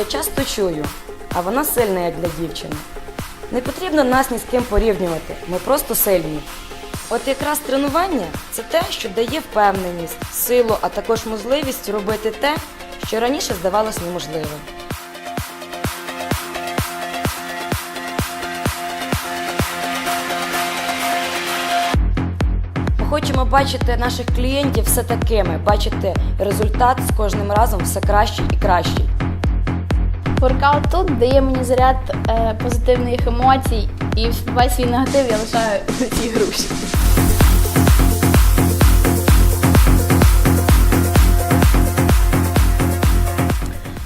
Я часто чую, а вона сильна, як для дівчини. Не потрібно нас ні з ким порівнювати, ми просто сильні. От якраз тренування це те, що дає впевненість, силу, а також можливість робити те, що раніше здавалось неможливим. Ми хочемо бачити наших клієнтів все такими, бачити результат з кожним разом все кращий і кращий. Воркаут тут дає мені заряд е, позитивних емоцій, і весь свій негатив я лишаю на цій груші.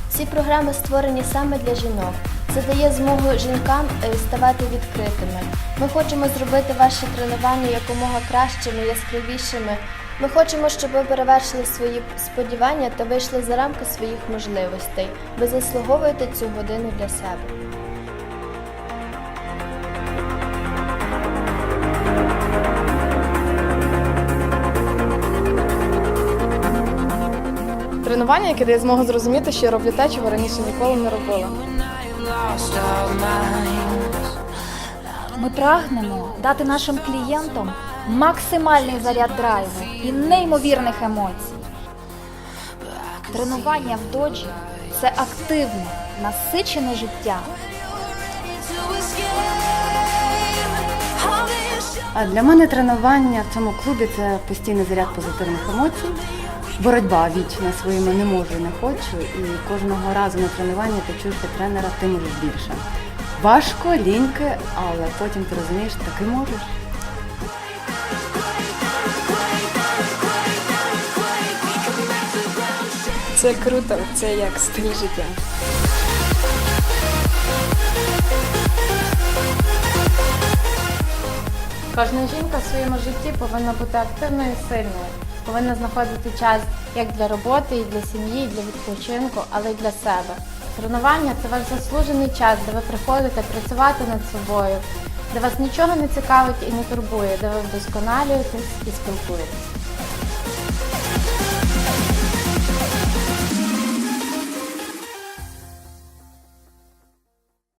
Ці програми створені саме для жінок. Це дає змогу жінкам е, ставати відкритими. Ми хочемо зробити ваші тренування якомога кращими, яскравішими. Ми хочемо, щоб ви перевершили свої сподівання та вийшли за рамки своїх можливостей. Ви заслуговуєте цю годину для себе. Тренування, яке дає змогу зрозуміти, що я роблю те, чого раніше ніколи не робила. Ми прагнемо дати нашим клієнтам максимальний заряд драйву і неймовірних емоцій. Тренування в доджі це активне, насичене життя. Для мене тренування в цьому клубі це постійний заряд позитивних емоцій, боротьба вічна своїми не можу і не хочу. І кожного разу на тренуванні ти чуєш від тренера, ти можеш більше. Важко, ліньки, але потім ти розумієш, таки можеш. Це круто, це як стиль життя. Кожна жінка в своєму житті повинна бути активною і сильною, повинна знаходити час як для роботи, і для сім'ї, і для відпочинку, але й для себе. Тренування це ваш заслужений час, де ви приходите працювати над собою, де вас нічого не цікавить і не турбує, де ви вдосконалюєтесь і спілкуєтесь.